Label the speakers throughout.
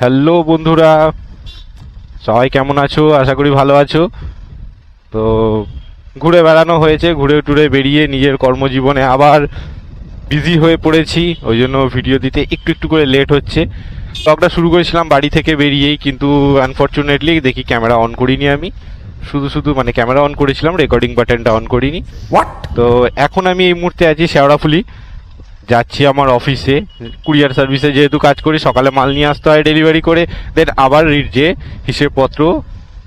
Speaker 1: Hello বন্ধুরা সবাই কেমন আছো? আশা করি ভালো আছো। তো ঘুরে বেড়ানো হয়েছে ঘুরে টুরে বেরিয়ে নিজের কর্মজীবনে আবার বিজি হয়ে পড়েছি ওই জন্য ভিডিও দিতে একটু একটু করে লেট হচ্ছে। ব্লগটা শুরু করেছিলাম বাড়ি থেকে বেরিয়েই কিন্তু আনফর্চুনেটলি দেখি ক্যামেরা অন করিনি আমি। শুধু শুধু মানে ক্যামেরা অন করেছিলাম রেকর্ডিং বাটনটা অন করিনি। তো এখন আমি এই মুহূর্তে আছি শেওড়াফুলি। যাচ্ছি আমার অফিসে কুরিয়ার সার্ভিসে যেহেতু কাজ করি, সকালে মাল নিয়ে আসতে হয় ডেলিভারি করে দেন আবার যে হিসেবপত্র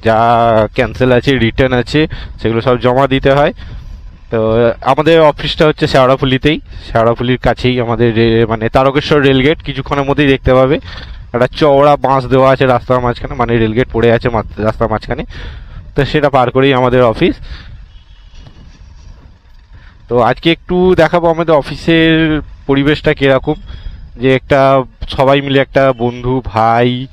Speaker 1: যা ক্যান্সেল আছে রিটার্ন আছে, সেগুলো সব জমা দিতে হয়। তো, আমাদের অফিসটা হচ্ছে শেওড়াফুলিতেই, শেওড়াফুলির কাছেই আমাদের মানে তারকেশ্বর রেলগেট কিছুক্ষণের মধ্যেই দেখতে পাবে। একটা চওড়া বাঁশ দেওয়া আছে রাস্তার মাঝখানে মানে রেলগেট পড়ে আছে রাস্তার মাঝখানে। তো সেটা পার করেই আমাদের অফিস তো আজকে একটু দেখাবো আমাদের অফিসের পরিবেশটা কীরকম? যে একটা সবাই মিলে একটা বন্ধু, ভাই,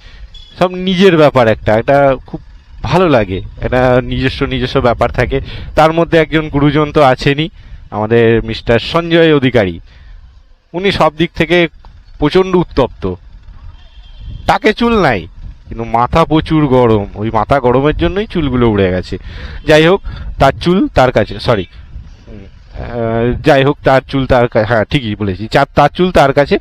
Speaker 1: সব নিজের ব্যাপার একটা। একটা খুব ভালো লাগে। একটা নিজস্ব নিজস্ব ব্যাপার থাকে। তার মধ্যে একজন গুরুজন তো আছেনই, আমাদের মিস্টার সঞ্জয় অধিকারী। উনি সব দিক থেকে প্রচণ্ড উত্তপ্ত। তাকে চুল নাই, কিন্তু মাথা প্রচুর গরম। ওই মাথা গরমের জন্যই চুলগুলো উড়ে গেছে। যাই হোক, তার চুল তার কাছে সরি যাই হোক তার চুল তার হ্যাঁ ঠিকই বলেছি। তার চুল তার কাছে।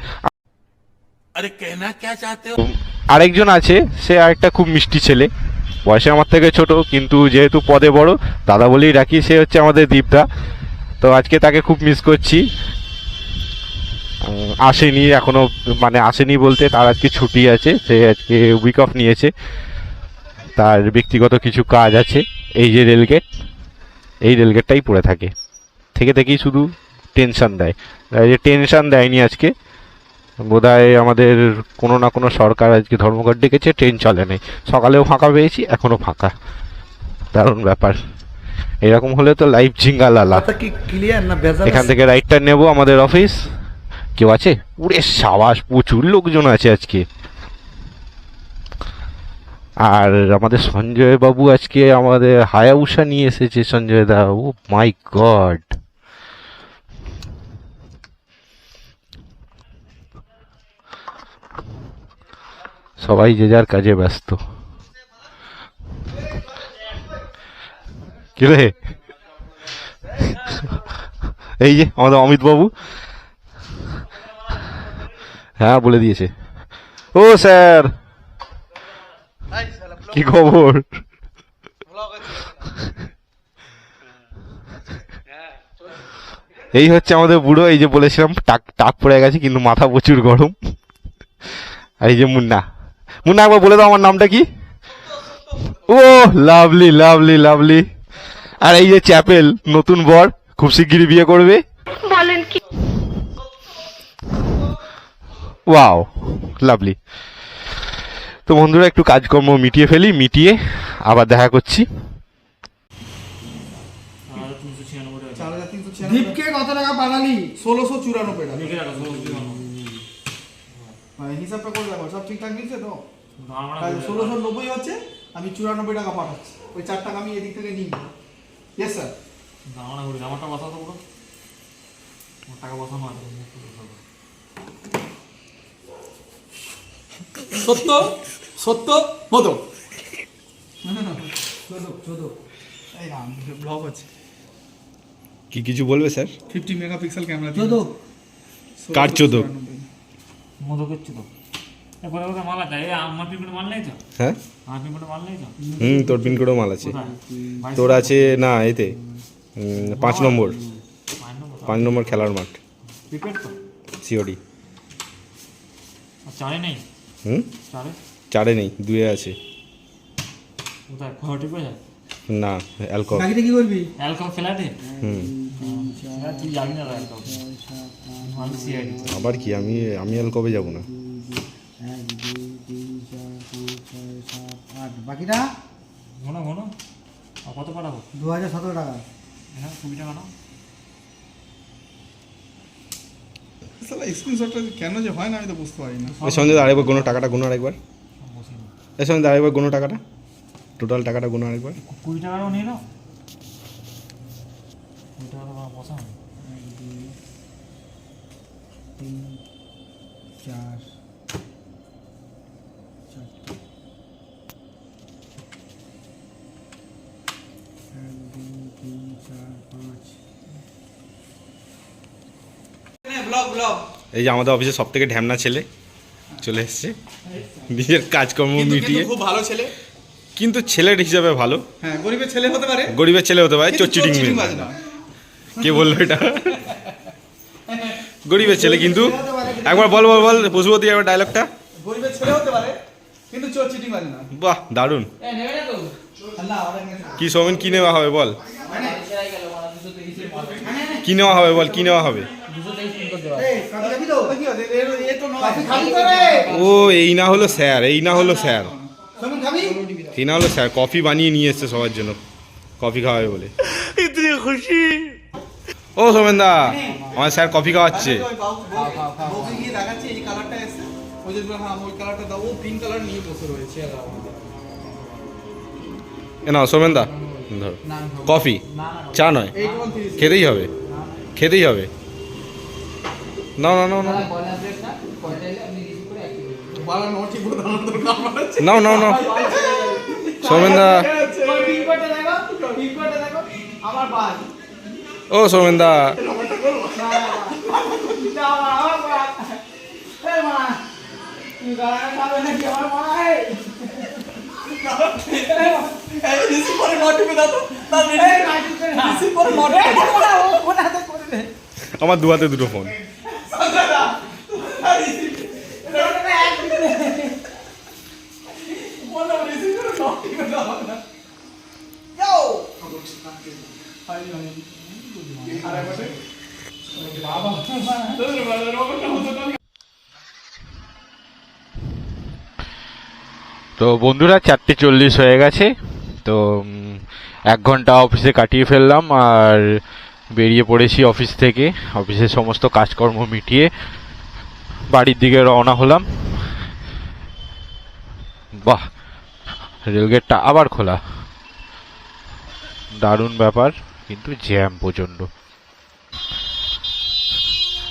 Speaker 1: আরেকজন আছে সে আরেকটা খুব মিষ্টি ছেলে। বয়সে আমার থেকে ছোট কিন্তু যেহেতু পদে বড় দাদা বলেই রাখি সে হচ্ছে আমাদের দীপদা তো আজকে তাকে খুব মিস করছি। আসেনি এখনও মানে আসেনি বলতে তার আজকে ছুটি আছে সে আজকে উইক অফ নিয়েছে। তার ব্যক্তিগত কিছু কাজ আছে এই যে রেলগেট এই রেলগেটটাই পড়ে থাকে। থেকে থেকেই শুধু টেনশন দেয়। এই যে টেনশন দেয়নি আজকে বোধহয় আমাদের কোনো না কোনো সরকার আজকে ধর্মঘট ডেকেছে ট্রেন চলে নেই। সকালেও ফাঁকা পেয়েছি এখনও ফাঁকা। দারুণ ব্যাপার। এরকম হলে তো লাইফ ঝিঙ্গা লালা
Speaker 2: কথা কি ক্লিয়ার না ভেজাল
Speaker 1: এখান থেকে রাইটটা নেব আমাদের অফিস কেউ আছে? উড়ে সাবাস প্রচুর লোকজন আছে আজকে। আর আমাদের সঞ্জয় বাবু আজকে আমাদের হায়াউসা নিয়ে এসেছে সঞ্জয় দা। ও মাই গড সবাই যে যার কাজে ব্যস্ত। কিরে এই যে আমাদের অমিত বাবু। হ্যাঁ বলে দিয়েছে। ও, স্যার। কি খবর? এই হচ্ছে আমাদের বুড়ো, এই যে বলেছিলাম, টাক টাক পড়ে গেছে, কিন্তু মাথা প্রচুর গরম। আর এই যে মুন্না। মুন্না একবার বলে দাও আমার নামটা কি? ও লাভলি লাভলি লাভলি। আর এই যে চ্যাপেল নতুন বর খুব শিগগিরই বিয়ে করবে।
Speaker 3: বলেন কি?
Speaker 1: Wow lovely. তো বন্ধুরা একটু কাজকর্ম মিটিয়ে ফেলি মিটিয়ে আবার দেখা করছি।
Speaker 4: দীপকে কত টাকা পাঠালি ষোলোশো চুরানব্বই টাকা। মানে হিসাবটা করে দেখো সব ঠিকঠাক নিচ্ছে তো? ষোলোশো নব্বই হচ্ছে আমি চুরানব্বই টাকা পাঠাচ্ছি। ওই চার টাকা আমি এদিক থেকে নিই ইয়েস স্যার
Speaker 5: আমারটা বসাও তো পুরো। আমার টাকা বসানো আছে
Speaker 4: সত্য? সত্য? মতো এই না ব্লগ হচ্ছে
Speaker 6: কি কিছু বলবে স্যার?
Speaker 4: ফিফটি মেগাপিক্সেল ক্যামেরা চোদ্দ।
Speaker 6: কার চোদক?
Speaker 5: মধু করছি তো এরপরে কোথায় মাল আছে এই আমার পিনকোডে মাল নেই তো?
Speaker 6: হ্যাঁ?
Speaker 5: আমার পিনকোডে মাল নেই তো?
Speaker 6: হুম তোর পিনকোডও মাল আছে। তোর আছে না এতে। পাঁচ নম্বর।
Speaker 5: পাঁচ নম্বর
Speaker 6: খেলার মাঠ।
Speaker 5: তো?
Speaker 6: সিওডি।
Speaker 5: চারে নেই?
Speaker 6: হুম?
Speaker 5: চারে?
Speaker 6: চারে নেই দুয়ে আছে।
Speaker 5: কোথায়? খোয়াটি কোথায়
Speaker 6: না অ্যালকোহল
Speaker 4: বাকিটা কি করবি?
Speaker 5: অ্যালকম ফেলাতে?
Speaker 6: হুম।
Speaker 5: তুই যাবি না সিআইডি
Speaker 6: আবার কি? আমি আমি অ্যালকবে যাব না?
Speaker 4: এক দুই তিন চার পাঁচ ছয় সাত আট। বাকিটা?
Speaker 5: ঘনো ঘনো। আর কত পাঠাবো?
Speaker 4: দু হাজার সতেরো টাকা।
Speaker 5: হ্যাঁ কুড়ি টাকা
Speaker 7: স্ক্রিনশটটা কেন যে হয় না আমি তো বুঝতে পারি না।
Speaker 6: এর সঙ্গে আরেকবার কোনো টাকাটা গুনো আরেকবার। এর সঙ্গে আরেকবার কোনো টাকাটা? টোটাল টাকাটা গুনো আরেকবার।
Speaker 5: কুড়ি টাকারও নিয়ে নাও। কুড়ি টাকা
Speaker 4: তিন চার
Speaker 6: এই যে আমাদের অফিসে সব থেকে ঢ্যামনা ছেলে চলে এসছে। নিজের কাজকর্ম মিটিয়ে।
Speaker 4: খুব ভালো ছেলে।
Speaker 6: কিন্তু ছেলের হিসাবে ভালো।
Speaker 4: হ্যাঁ গরিবের ছেলে হতে পারে।
Speaker 6: গরিবের ছেলে হতে পারে চোর চিটিং কে বলল এটা? গরিবের ছেলে কিন্তু। একবার বল বল বল পশুপতি একবার ডায়লগটা
Speaker 4: গরিবের ছেলে হতে পারে কিন্তু চোর চিটিং বাজে না।
Speaker 6: বাহ দারুণ। কি সৌমেন কি নেওয়া হবে বল। কি নেওয়া হবে বল কি নেওয়া হবে? ও এই না হলো স্যার এই না হলো স্যার। এই না হলো স্যার কফি বানিয়ে নিয়ে এসছে সবার জন্য। কফি খাওয়াবে বলে। ও সোমেন দা আমার স্যার কফি খাওয়াচ্ছে।
Speaker 4: হ্যাঁ, ওই কালারটা দাও। ও পিঙ্ক কালার নিয়ে বসে রয়েছে।
Speaker 6: এ না সোমেন দা ধরো কফি চা নয়। খেতেই হবে খেতেই হবে। না? না না না। নাও নাও নাও। সৌমেন দা।
Speaker 4: আমার।
Speaker 6: ও সৌমেন দা
Speaker 4: আমার, দু হাতে দুটো মা, তুই গালাগাল খাবে নাকি আমার ভাই? এই মা, এই রিসিভ করে নোটি পে দাও তো। দাও, রিসিভ করে নোটি পে দাও।
Speaker 6: আমার দু হাতে দুটো ফোন
Speaker 4: বলো, রিসিভ করে নোটি পে দাও না। Yo!
Speaker 1: তো বন্ধুরা, চারটে চল্লিশ হয়ে গেছে। তো এক ঘণ্টা অফিসে কাটিয়ে ফেললাম আর বেরিয়ে পড়েছি অফিস থেকে। অফিসের সমস্ত কাজকর্ম মিটিয়ে বাড়ির দিকে রওনা হলাম। বাহ, রেলগেটটা আবার খোলা। দারুণ ব্যাপার, কিন্তু জ্যাম প্রচণ্ড।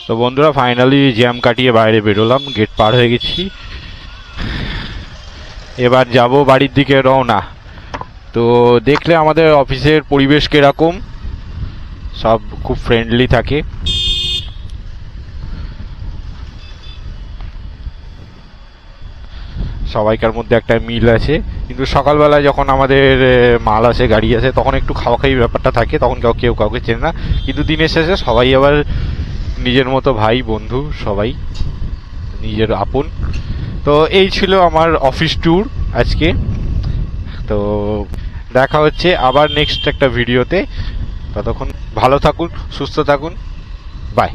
Speaker 1: তো বন্ধুরা ফাইনালি জ্যাম কাটিয়ে বাইরে বেরোলাম গেট পার হয়ে গেছি। এবার যাব বাড়ির দিকে রওনা। তো দেখলে আমাদের অফিসের পরিবেশ কীরকম, সব খুব ফ্রেন্ডলি থাকে। সবাইকার মধ্যে একটা মিল আছে, কিন্তু সকালবেলা যখন আমাদের মাল আসে, গাড়ি আসে, তখন একটু খাওয়া খাওয়ি ব্যাপারটা থাকে, তখন কেউ কেউ কাউকে চেনে না। কিন্তু দিনের শেষে সবাই আবার নিজের মতো ভাই, বন্ধু, সবাই, নিজের আপন। তো এই ছিল আমার অফিস ট্যুর আজকে। তো দেখা হচ্ছে আবার নেক্সট একটা ভিডিওতে ততক্ষণ ভালো থাকুন, সুস্থ থাকুন। বাই